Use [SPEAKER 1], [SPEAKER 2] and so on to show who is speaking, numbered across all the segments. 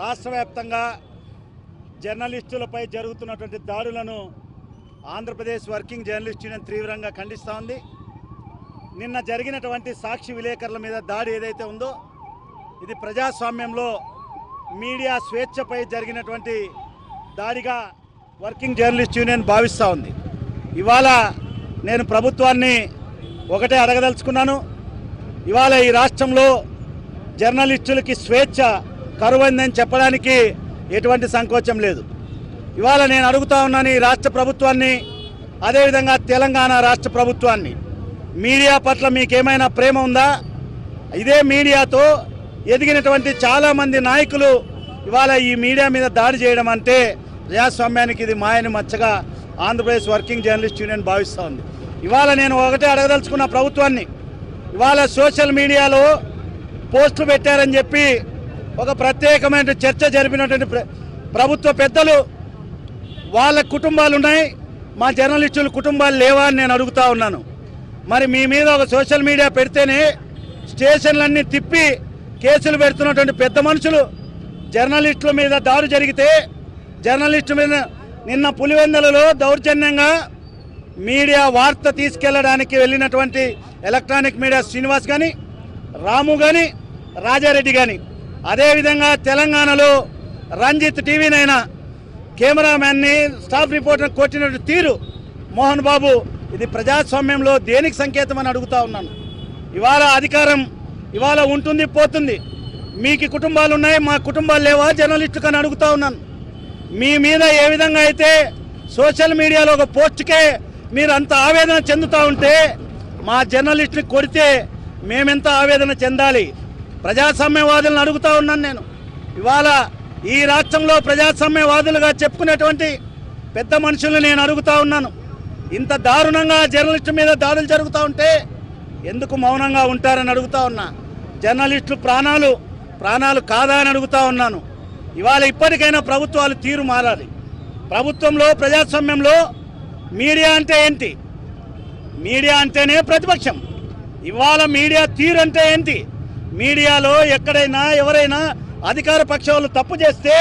[SPEAKER 1] రాష్ట్ర వ్యాప్తంగా జర్నలిస్టులపై జరుగుతున్నటువంటి దాడులను ఆంధ్రప్రదేశ్ వర్కింగ్ జర్నలిస్ట్ యూనియన్ తీవ్రంగా ఖండిస్తూ ఉంది. నిన్న జరిగినటువంటి సాక్షి విలేకరుల మీద దాడి ఏదైతే ఉందో ఇది ప్రజాస్వామ్యంలో మీడియా స్వేచ్ఛపై జరిగినటువంటి దాడిగా వర్కింగ్ జర్నలిస్ట్ యూనియన్ భావిస్తూ ఉంది. ఇవాళ నేను ప్రభుత్వాన్ని ఒకటే అడగదలుచుకున్నాను. ఇవాళ ఈ రాష్ట్రంలో జర్నలిస్టులకి స్వేచ్ఛ కరువైందని చెప్పడానికి ఎటువంటి సంకోచం లేదు. ఇవాళ నేను అడుగుతా ఉన్నాను ఈ రాష్ట్ర ప్రభుత్వాన్ని అదేవిధంగా తెలంగాణ రాష్ట్ర ప్రభుత్వాన్ని. మీడియా పట్ల మీకేమైనా ప్రేమ ఉందా? ఇదే మీడియాతో ఎదిగినటువంటి చాలామంది నాయకులు ఇవాళ ఈ మీడియా మీద దాడి చేయడం అంటే ప్రజాస్వామ్యానికి ఇది మాయని మచ్చగా ఆంధ్రప్రదేశ్ వర్కింగ్ జర్నలిస్ట్ యూనియన్ భావిస్తూ ఉంది. ఇవాళ నేను ఒకటే అడగదలుచుకున్న ప్రభుత్వాన్ని ఇవాళ సోషల్ మీడియాలో పోస్టులు పెట్టారని చెప్పి ఒక ప్రత్యేకమైన చర్చ జరిపినటువంటి ప్రభుత్వ పెద్దలు వాళ్ళ కుటుంబాలు ఉన్నాయి. మా జర్నలిస్టుల కుటుంబాలు లేవా అని నేను అడుగుతా ఉన్నాను. మరి మీ మీద ఒక సోషల్ మీడియా పెడితేనే స్టేషన్లన్నీ తిప్పి కేసులు పెడుతున్నటువంటి పెద్ద మనుషులు జర్నలిస్టుల మీద దారు జరిగితే జర్నలిస్టు మీద నిన్న పులివెందలలో దౌర్జన్యంగా మీడియా వార్త తీసుకెళ్ళడానికి వెళ్ళినటువంటి ఎలక్ట్రానిక్ మీడియా శ్రీనివాస్ కానీ రాము కానీ రాజారెడ్డి కానీ అదేవిధంగా తెలంగాణలో రంజిత్ టీవీనైనా కెమెరామ్యాన్ని స్టాఫ్ రిపోర్టర్ కొట్టినట్టు తీరు మోహన్ బాబు ఇది ప్రజాస్వామ్యంలో దేనికి సంకేతం అని అడుగుతా ఉన్నాను. ఇవాళ అధికారం ఇవాళ ఉంటుంది పోతుంది. మీకు కుటుంబాలు ఉన్నాయి మా కుటుంబాలు లేవా? జర్నలిస్టు అని అడుగుతా ఉన్నాను. మీ మీద ఏ విధంగా అయితే సోషల్ మీడియాలో ఒక పోస్ట్కే మీరు అంత ఆవేదన చెందుతూ ఉంటే మా జర్నలిస్టుని కొడితే మేమెంత ఆవేదన చెందాలి? ప్రజాస్వామ్యవాదులను అడుగుతా ఉన్నాను నేను. ఇవాళ ఈ రాష్ట్రంలో ప్రజాస్వామ్యవాదులుగా చెప్పుకునేటువంటి పెద్ద మనుషుల్ని నేను అడుగుతా ఉన్నాను. ఇంత దారుణంగా జర్నలిస్టు మీద దాడులు జరుగుతూ ఉంటే ఎందుకు మౌనంగా ఉంటారని అడుగుతా ఉన్నా. జర్నలిస్టులు ప్రాణాలు ప్రాణాలు కాదా అని అడుగుతా ఉన్నాను. ఇవాళ ఇప్పటికైనా ప్రభుత్వాలు తీరు మారాలి. ప్రభుత్వంలో ప్రజాస్వామ్యంలో మీడియా అంటే ఏంటి? మీడియా అంటేనే ప్రతిపక్షం. ఇవాళ మీడియా తీరు అంటే ఏంటి? మీడియాలో ఎక్కడైనా ఎవరైనా అధికార పక్షాలు తప్పు చేస్తే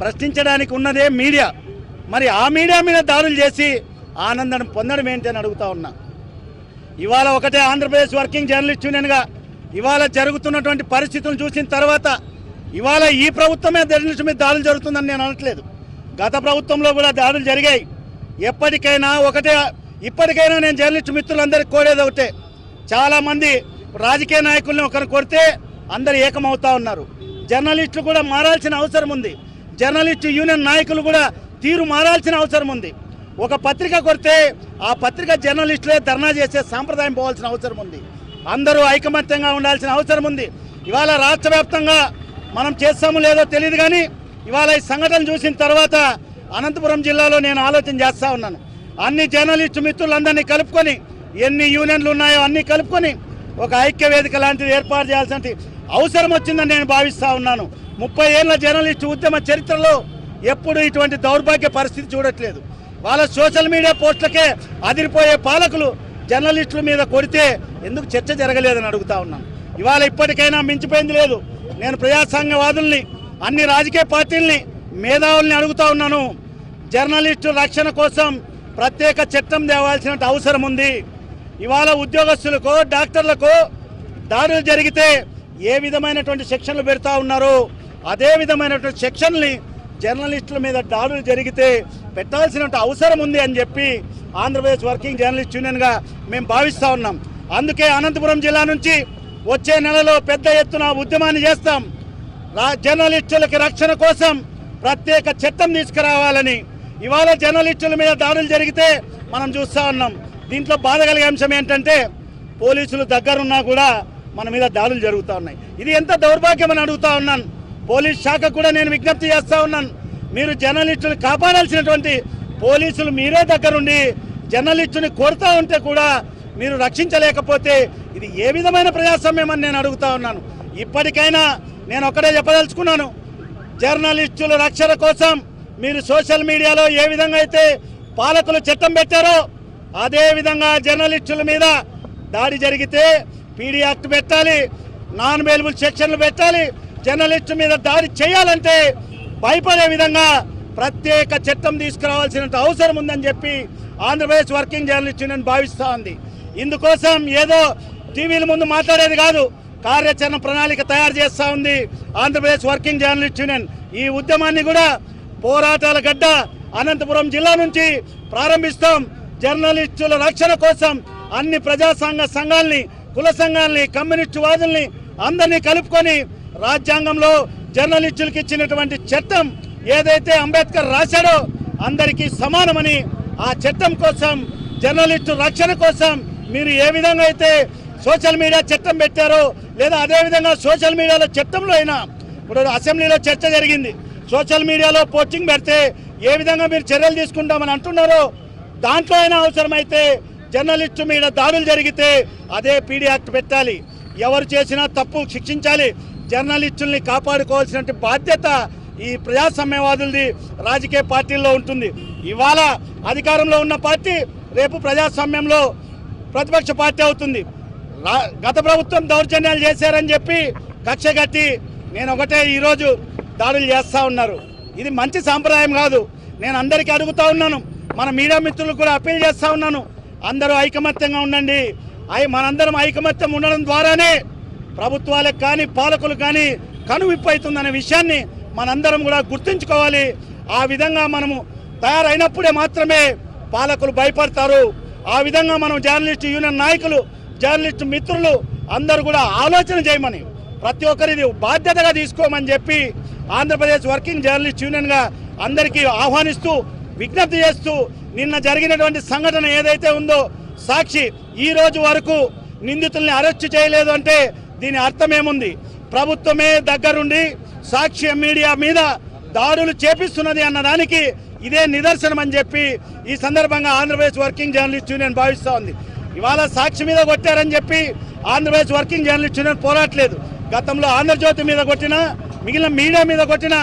[SPEAKER 1] ప్రశ్నించడానికి ఉన్నదే మీడియా. మరి ఆ మీడియా మీద దాడులు చేసి ఆనందం పొందడం ఏంటి అని అడుగుతా ఉన్నా. ఇవాళ ఒకటే ఆంధ్రప్రదేశ్ వర్కింగ్ జర్నలిస్ట్ యూనియన్గా ఇవాళ జరుగుతున్నటువంటి పరిస్థితులను చూసిన తర్వాత ఇవాళ ఈ ప్రభుత్వమే జర్నలిస్ట్ మీద దాడులు జరుగుతుందని నేను అనట్లేదు. గత ప్రభుత్వంలో కూడా దాడులు జరిగాయి. ఎప్పటికైనా ఒకటే ఇప్పటికైనా నేను జర్నలిస్ట్ మిత్రులందరికీ కోరేది ఒకటే. చాలామంది రాజకీయ నాయకుల్ని ఒకరు కొడితే అందరు ఏకమవుతా ఉన్నారు. జర్నలిస్టులు కూడా మారాల్సిన అవసరం ఉంది. జర్నలిస్టు యూనియన్ నాయకులు కూడా తీరు మారాల్సిన అవసరం ఉంది. ఒక పత్రిక కొడితే ఆ పత్రిక జర్నలిస్టులే ధర్నా చేసే సాంప్రదాయం పోవాల్సిన అవసరం ఉంది. అందరూ ఐకమత్యంగా ఉండాల్సిన అవసరం ఉంది. ఇవాళ రాష్ట్ర వ్యాప్తంగా మనం చేస్తాము లేదో తెలియదు కానీ ఇవాళ ఈ సంఘటన చూసిన తర్వాత అనంతపురం జిల్లాలో నేను ఆలోచన చేస్తూ ఉన్నాను. అన్ని జర్నలిస్టు మిత్రులందరినీ కలుపుకొని ఎన్ని యూనియన్లు ఉన్నాయో అన్ని కలుపుకొని ఒక ఐక్య వేదిక లాంటిది ఏర్పాటు చేయాల్సిన అవసరం వచ్చిందని నేను భావిస్తూ ఉన్నాను. ముప్పై ఏళ్ళ జర్నలిస్టు ఉద్యమ చరిత్రలో ఎప్పుడు ఇటువంటి దౌర్భాగ్య పరిస్థితి చూడట్లేదు. వాళ్ళ సోషల్ మీడియా పోస్టులకే అదిరిపోయే పాలకులు జర్నలిస్టుల మీద కొడితే ఎందుకు చర్చ జరగలేదని అడుగుతా ఉన్నాను. ఇవాళ ఇప్పటికైనా మించిపోయింది లేదు. నేను ప్రజాసంఘవాదుల్ని అన్ని రాజకీయ పార్టీల్ని మేధావుల్ని అడుగుతా ఉన్నాను. జర్నలిస్టు రక్షణ కోసం ప్రత్యేక చట్టం తేవాల్సిన అవసరం ఉంది. ఇవాళ ఉద్యోగస్తులకు డాక్టర్లకు దాడులు జరిగితే ఏ విధమైనటువంటి శిక్షణలు పెడతా ఉన్నారో? అదే విధమైనటువంటి శిక్షణని జర్నలిస్టుల మీద దాడులు జరిగితే పెట్టాల్సిన అవసరం ఉంది అని చెప్పి ఆంధ్రప్రదేశ్ వర్కింగ్ జర్నలిస్ట్ యూనియన్గా మేము భావిస్తూ ఉన్నాం. అందుకే అనంతపురం జిల్లా నుంచి వచ్చే నెలలో పెద్ద ఎత్తున ఉద్యమాన్ని చేస్తాం. జర్నలిస్టులకి రక్షణ కోసం ప్రత్యేక చట్టం తీసుకురావాలని. ఇవాళ జర్నలిస్టుల మీద దాడులు జరిగితే మనం చూస్తా ఉన్నాం. దీంట్లో బాధ కలిగే అంశం ఏంటంటే పోలీసులు దగ్గరున్నా కూడా మన మీద దాడులు జరుగుతూ ఉన్నాయి. ఇది ఎంత దౌర్భాగ్యం అని అడుగుతా ఉన్నాను. పోలీస్ శాఖ కూడా నేను విజ్ఞప్తి చేస్తూ ఉన్నాను. మీరు జర్నలిస్టులు కాపాడాల్సినటువంటి పోలీసులు మీరే దగ్గరుండి జర్నలిస్టుని కొడతా ఉంటే కూడా మీరు రక్షించలేకపోతే ఇది ఏ విధమైన ప్రజాస్వామ్యం నేను అడుగుతా ఉన్నాను. ఇప్పటికైనా నేను ఒక్కడే చెప్పదలుచుకున్నాను. జర్నలిస్టుల రక్షణ కోసం మీరు సోషల్ మీడియాలో ఏ విధంగా అయితే పాలకులు చట్టం పెట్టారో అదేవిధంగా జర్నలిస్టుల మీద దాడి జరిగితే పీడీ యాక్ట్ పెట్టాలి నాన్ అవైలబుల్ సెక్షన్లు పెట్టాలి జర్నలిస్టు మీద దాడి చేయాలంటే భయపడే విధంగా ప్రత్యేక చట్టం తీసుకురావాల్సిన అవసరం ఉందని చెప్పి ఆంధ్రప్రదేశ్ వర్కింగ్ జర్నలిస్ట్ యూనియన్ భావిస్తూ ఉంది. ఇందుకోసం ఏదో టీవీల ముందు మాట్లాడేది కాదు కార్యాచరణ ప్రణాళిక తయారు చేస్తూ ఉంది ఆంధ్రప్రదేశ్ వర్కింగ్ జర్నలిస్ట్ యూనియన్. ఈ ఉద్యమాన్ని కూడా పోరాటాల గడ్డ అనంతపురం జిల్లా నుంచి ప్రారంభిస్తాం. జర్నలిస్టుల రక్షణ కోసం అన్ని ప్రజా సంఘ సంఘాలని కుల సంఘాలని కమ్యూనిస్టు వాదుల్ని అందరినీ కలుపుకొని రాజ్యాంగంలో జర్నలిస్టులకు ఇచ్చినటువంటి చట్టం ఏదైతే అంబేద్కర్ రాశాడో అందరికీ సమానమని ఆ చట్టం కోసం జర్నలిస్టు రక్షణ కోసం మీరు ఏ విధంగా అయితే సోషల్ మీడియా చట్టం పెట్టారో లేదా అదేవిధంగా సోషల్ మీడియాలో చట్టంలో అయినా ఇప్పుడు అసెంబ్లీలో చర్చ జరిగింది. సోషల్ మీడియాలో పోస్టింగ్ పెడితే ఏ విధంగా మీరు చర్యలు తీసుకుంటామని అంటున్నారో దాంట్లో అయినా అవసరమైతే జర్నలిస్టు మీద దాడులు జరిగితే అదే పీడీ యాక్ట్ పెట్టాలి. ఎవరు చేసినా తప్పు శిక్షించాలి. జర్నలిస్టుల్ని కాపాడుకోవాల్సినటువంటి బాధ్యత ఈ ప్రజాస్వామ్యవాదులది రాజకీయ పార్టీల్లో ఉంటుంది. ఇవాళ అధికారంలో ఉన్న పార్టీ రేపు ప్రజాస్వామ్యంలో ప్రతిపక్ష పార్టీ అవుతుంది. గత ప్రభుత్వం దౌర్జన్యాలు చేశారని చెప్పి కక్ష కట్టి నేను ఒకటే ఈరోజు దాడులు చేస్తూ ఉన్నారు. ఇది మంచి సాంప్రదాయం కాదు. నేను అందరికీ అడుగుతా ఉన్నాను. మన మీడియా మిత్రులకు కూడా అప్పీల్ చేస్తూ ఉన్నాను. అందరూ ఐకమత్యంగా ఉండండి. అవి మనందరం ఐకమత్యం ఉండడం ద్వారానే ప్రభుత్వాలకు కానీ పాలకులు కానీ కనువిప్పు అవుతుందనే విషయాన్ని మనందరం కూడా గుర్తుంచుకోవాలి. ఆ విధంగా మనము తయారైనప్పుడే మాత్రమే పాలకులు భయపడతారు. ఆ విధంగా మనం జర్నలిస్ట్ యూనియన్ నాయకులు జర్నలిస్ట్ మిత్రులు అందరూ కూడా ఆలోచన చేయమని ప్రతి ఒక్కరిది బాధ్యతగా తీసుకోమని చెప్పి ఆంధ్రప్రదేశ్ వర్కింగ్ జర్నలిస్ట్ యూనియన్గా అందరికీ ఆహ్వానిస్తూ విజ్ఞప్తి చేస్తూ నిన్న జరిగినటువంటి సంఘటన ఏదైతే ఉందో సాక్షి ఈ రోజు వరకు నిందితుల్ని అరెస్ట్ చేయలేదు అంటే దీని అర్థమేముంది? ప్రభుత్వమే దగ్గరుండి సాక్షి మీడియా మీద దాడులు చేపిస్తున్నది అన్నదానికి ఇదే నిదర్శనం అని చెప్పి ఈ సందర్భంగా ఆంధ్రప్రదేశ్ వర్కింగ్ జర్నలిస్ట్ యూనియన్ భావిస్తూ ఉంది. ఇవాళ సాక్షి మీద కొట్టారని చెప్పి ఆంధ్రప్రదేశ్ వర్కింగ్ జర్నలిస్ట్ యూనియన్ పోరాట్లేదు. గతంలో ఆంధ్రజ్యోతి మీద కొట్టిన మిగిలిన మీడియా మీద కొట్టిన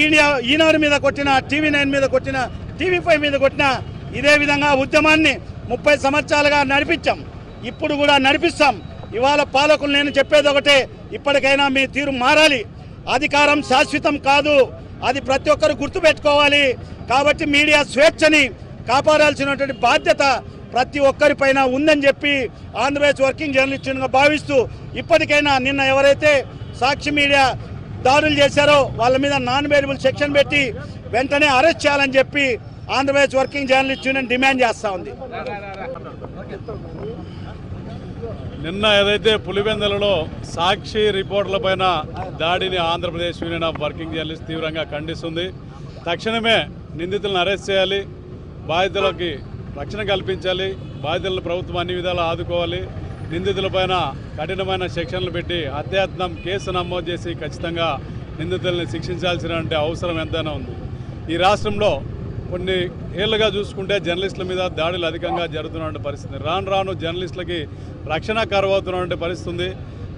[SPEAKER 1] ఈడియా ఈనాడు మీద కొట్టిన టీవీ నైన్ మీద కొట్టిన టీవీపై మీద కొట్టిన ఇదే విధంగా ఉద్యమాన్ని ముప్పై సంవత్సరాలుగా నడిపించాం. ఇప్పుడు కూడా నడిపిస్తాం. ఇవాళ పాలకులు నేను చెప్పేది ఒకటే ఇప్పటికైనా మీ తీరు మారాలి. అధికారం శాశ్వతం కాదు. అది ప్రతి ఒక్కరు గుర్తుపెట్టుకోవాలి. కాబట్టి మీడియా స్వేచ్ఛని కాపాడాల్సినటువంటి బాధ్యత ప్రతి ఒక్కరిపైన ఉందని చెప్పి ఆంధ్రప్రదేశ్ వర్కింగ్ జర్నలిస్టుగా భావిస్తూ ఇప్పటికైనా నిన్న ఎవరైతే సాక్షి మీడియా దాడులు చేశారో వాళ్ళ మీద నాన్ వేరియబుల్ సెక్షన్ పెట్టి వెంటనే అరెస్ట్ చేయాలని చెప్పి Andhra Pradesh working journalist union demand చేస్తూ ఉంది.
[SPEAKER 2] నిన్న ఏదైతే పులివెందులలో సాక్షి రిపోర్టుల పైన దాడిని Andhra Pradesh union of working journalist తీవ్రంగా ఖండిస్తుంది. తక్షణమే నిందితులను అరెస్ట్ చేయాలి బాధితులకి రక్షణ కల్పించాలి బాధితులను ప్రభుత్వం అన్ని విధాలు ఆదుకోవాలి నిందితులపైన కఠినమైన శిక్షణలు పెట్టి హత్యాత్నం కేసు నమోదు చేసి ఖచ్చితంగా నిందితుల్ని శిక్షించాల్సిన అవసరం ఎంతైనా ఉంది. ఈ రాష్ట్రంలో కొన్ని ఏళ్ళుగా చూసుకుంటే జర్నలిస్టుల మీద దాడులు అధికంగా జరుగుతున్న పరిస్థితి. రాను రాను జర్నలిస్టులకి రక్షణ కరువవుతున్నటువంటి పరిస్థితి ఉంది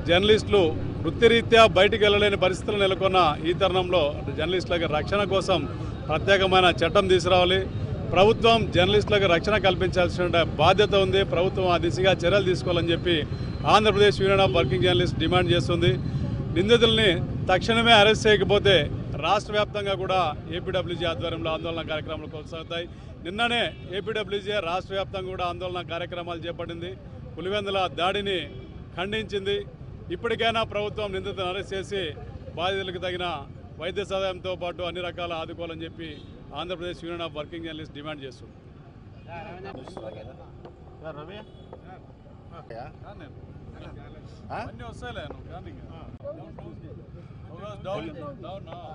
[SPEAKER 2] జర్నలిస్టులు వృత్తిరీత్యా బయటికి వెళ్ళలేని పరిస్థితులు నెలకొన్న ఈ తరుణంలో జర్నలిస్టులకి రక్షణ కోసం ప్రత్యేకమైన చట్టం తీసుకురావాలి. ప్రభుత్వం జర్నలిస్టులకు రక్షణ కల్పించాల్సిన బాధ్యత ఉంది. ప్రభుత్వం ఆ దిశగా చర్యలు తీసుకోవాలని చెప్పి Andhra Pradesh union of working journalist demand చేస్తుంది. నిందితుల్ని తక్షణమే అరెస్ట్ చేయకపోతే రాష్ట్ర వ్యాప్తంగా కూడా ఏపీడబ్ల్యూజీ ఆధ్వర్యంలో ఆందోళన కార్యక్రమాలు కొనసాగుతాయి. నిన్ననే ఏపీడబ్ల్యూజీ రాష్ట్ర వ్యాప్తంగా కూడా ఆందోళన కార్యక్రమాలు చేపట్టింది. పులివెందుల దాడిని ఖండించింది. ఇప్పటికైనా ప్రభుత్వం నిందితులను అరెస్ట్ చేసి బాధితులకు తగిన వైద్య సహాయంతో పాటు అన్ని రకాల ఆదుకోవాలని చెప్పి Andhra Pradesh union of working journalist demand చేస్తుంది. అన్నీ వస్తాయిలే నువ్వు కానీ ఇంకా. డౌన్ డౌన్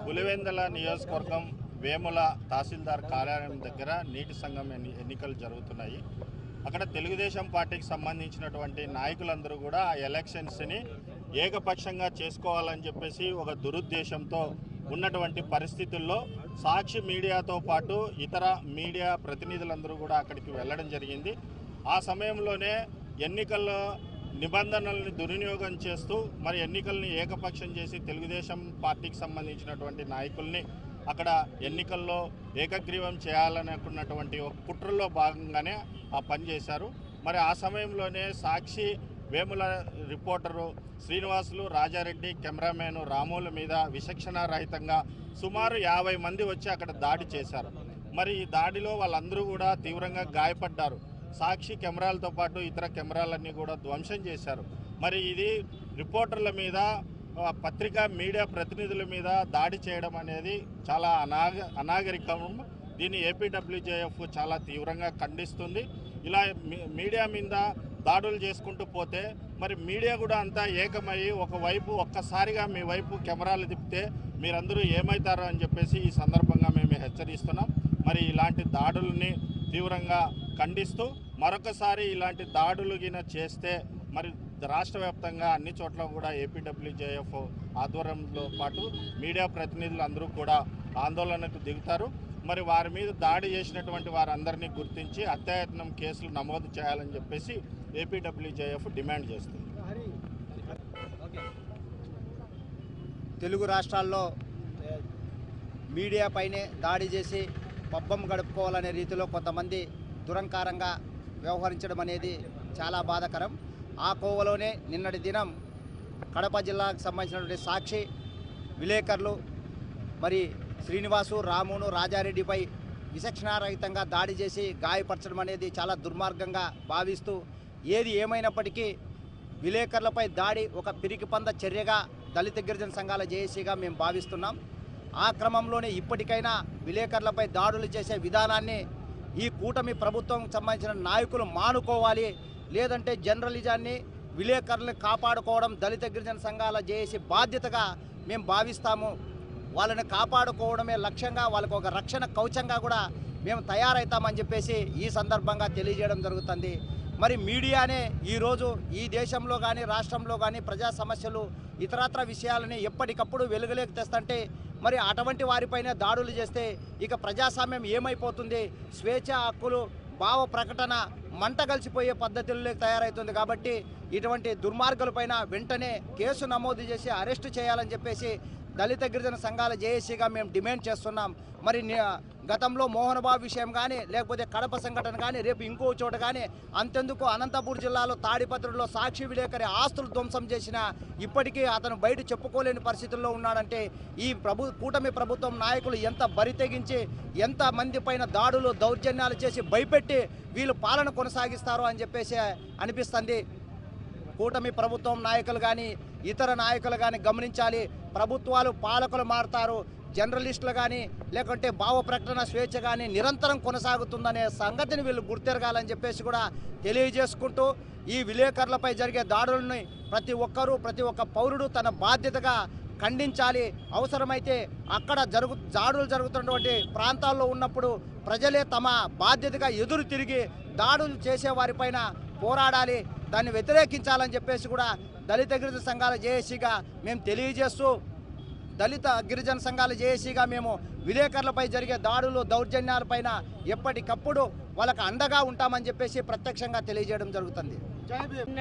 [SPEAKER 3] పులివెందల నియోజకవర్గం వేముల తహసీల్దార్ కార్యాలయం దగ్గర నీటి సంఘం ఎన్ని ఎన్నికలు జరుగుతున్నాయి. అక్కడ తెలుగుదేశం పార్టీకి సంబంధించినటువంటి నాయకులందరూ కూడా ఆ ఎలక్షన్స్ని ఏకపక్షంగా చేసుకోవాలని చెప్పేసి ఒక దురుద్దేశంతో ఉన్నటువంటి పరిస్థితుల్లో సాక్షి మీడియాతో పాటు ఇతర మీడియా ప్రతినిధులందరూ కూడా అక్కడికి వెళ్ళడం జరిగింది. ఆ సమయంలోనే ఎన్నికల్లో నిబంధనల్ని దుర్వినియోగం చేస్తూ మరి ఎన్నికల్ని ఏకపక్షం చేసి తెలుగుదేశం పార్టీకి సంబంధించినటువంటి నాయకుల్ని అక్కడ ఎన్నికల్లో ఏకగ్రీవం చేయాలనుకున్నటువంటి ఒక కుట్రలో భాగంగానే ఆ పని చేశారు. మరి ఆ సమయంలోనే సాక్షి వేముల రిపోర్టరు శ్రీనివాసులు రాజారెడ్డి కెమెరామెన్ రాముల మీద విచక్షణ రహితంగా సుమారు యాభై మంది వచ్చి అక్కడ దాడి చేశారు. మరి ఈ దాడిలో వాళ్ళందరూ కూడా తీవ్రంగా గాయపడ్డారు. సాక్షి కెమెరాలతో పాటు ఇతర కెమెరాలన్నీ కూడా ధ్వంసం చేశారు. మరి ఇది రిపోర్టర్ల మీద పత్రికా మీడియా ప్రతినిధుల మీద దాడి చేయడం అనేది చాలా అనాగ అనాగరికం. దీన్ని ఏపీడబ్ల్యూజేఎఫ్ చాలా తీవ్రంగా ఖండిస్తుంది. ఇలా మీ- మీడియా మీద దాడులు చేసుకుంటూ పోతే మరి మీడియా కూడా అంతా ఏకమయ్యి ఒకవైపు ఒక్కసారిగా మీ వైపు కెమెరాలు తిప్పితే మీరందరూ ఏమవుతారో అని చెప్పేసి ఈ సందర్భంగా మేము హెచ్చరిస్తున్నాం. మరి ఇలాంటి దాడుల్ని తీవ్రంగా ఖండిస్తూ మరొకసారి ఇలాంటి దాడులు గిన చేస్తే మరి రాష్ట్ర వ్యాప్తంగా అన్ని చోట్ల కూడా ఏపీడబ్ల్యూజేఎఫ్ ఆధ్వర్యంలో పాటు మీడియా ప్రతినిధులు అందరూ కూడా ఆందోళనకు దిగుతారు. మరి వారి మీద దాడి చేసినటువంటి వారందరినీ గుర్తించి అత్యాయత్నం కేసులు నమోదు చేయాలని చెప్పేసి ఏపీడబ్ల్యూజేఎఫ్ డిమాండ్ చేస్తుంది.
[SPEAKER 4] తెలుగు రాష్ట్రాల్లో మీడియా పైనే దాడి చేసి పబ్బం గడుపుకోవాలనే రీతిలో కొంతమంది దురంకారంగా వ్యవహరించడం అనేది చాలా బాధాకరం. ఆ కోవలోనే నిన్నటి దినం కడప జిల్లాకు సంబంధించినటువంటి సాక్షి విలేకరులు మరి శ్రీనివాసు రామును రాజారెడ్డిపై విచక్షణారహితంగా దాడి చేసి గాయపరచడం అనేది చాలా దుర్మార్గంగా భావిస్తూ ఏది ఏమైనప్పటికీ విలేకరులపై దాడి ఒక పిరికిపంద చర్యగా దళిత గిరిజన సంఘాల జేఏసీగా మేము భావిస్తున్నాం. ఆ క్రమంలోనే ఇప్పటికైనా విలేకరులపై దాడులు చేసే విధానాన్ని ఈ కూటమి ప్రభుత్వం సంబంధించిన నాయకులు మానుకోవాలి లేదంటే జర్నలిజాన్ని విలేకరులను కాపాడుకోవడం దళిత గిరిజన సంఘాల జేఏసీ బాధ్యతగా మేము భావిస్తాము. వాళ్ళని కాపాడుకోవడమే లక్ష్యంగా వాళ్ళకు ఒక రక్షణ కవచంగా కూడా మేము తయారవుతామని చెప్పేసి ఈ సందర్భంగా తెలియజేయడం జరుగుతుంది. మరి మీడియానే ఈరోజు ఈ దేశంలో కానీ రాష్ట్రంలో కానీ ప్రజా సమస్యలు ఇతరత్ర విషయాలని ఎప్పటికప్పుడు వెలుగులోకి తెస్తుంటే మరి అటువంటి వారిపైన దాడులు చేస్తే ఇక ప్రజాస్వామ్యం ఏమైపోతుంది? స్వేచ్ఛ హక్కులు భావ ప్రకటన మంట కలిసిపోయే పద్ధతుల్లో తయారవుతుంది కాబట్టి ఇటువంటి దుర్మార్గులపైన వెంటనే కేసు నమోదు చేసి అరెస్టు చేయాలని చెప్పేసి దళిత గిరిజన సంఘాల జేఏసీగా మేము డిమాండ్ చేస్తున్నాం. మరి గతంలో మోహన్ బాబు విషయం కానీ లేకపోతే కడప సంఘటన కానీ రేపు ఇంకో చోట కానీ అంతెందుకు అనంతపూర్ జిల్లాలో తాడిపత్రిలో సాక్షి విలేకరి ఆస్తులు ధ్వంసం చేసిన ఇప్పటికీ అతను బయట చెప్పుకోలేని పరిస్థితుల్లో ఉన్నాడంటే ఈ ప్రభు కూటమి ప్రభుత్వం నాయకులు ఎంత బరి తెగించి ఎంత మంది పైన దాడులు దౌర్జన్యాలు చేసి భయపెట్టి వీళ్ళు పాలన కొనసాగిస్తారో అని చెప్పేసి అనిపిస్తుంది. కూటమి ప్రభుత్వం నాయకులు కానీ ఇతర నాయకులు కానీ గమనించాలి. ప్రభుత్వాలు పాలకులు మారుతారు జర్నలిస్టులు కానీ లేకుంటే భావ ప్రకటన స్వేచ్ఛ కానీ నిరంతరం కొనసాగుతుందనే సంగతిని వీళ్ళు గుర్తెరగాలని చెప్పేసి కూడా తెలియజేసుకుంటూ ఈ విలేకరులపై జరిగే దాడులని ప్రతి ఒక్కరూ ప్రతి ఒక్క పౌరుడు తన బాధ్యతగా ఖండించాలి. అవసరమైతే అక్కడ జరుగు దాడులు జరుగుతున్నటువంటి ప్రాంతాల్లో ఉన్నప్పుడు ప్రజలే తమ బాధ్యతగా ఎదురు తిరిగి దాడులు చేసే వారిపైన పోరాడాలి. దాన్ని వ్యతిరేకించాలని చెప్పేసి కూడా దళిత గిరిజన సంఘాల జేఏసీగా మేము తెలియజేస్తూ దళిత గిరిజన సంఘాల జేఏసీగా మేము విలేకరులపై జరిగే దాడులు దౌర్జన్యాలపైన ఎప్పటికప్పుడు వాళ్ళకు అండగా ఉంటామని చెప్పేసి ప్రత్యక్షంగా తెలియజేయడం జరుగుతుంది.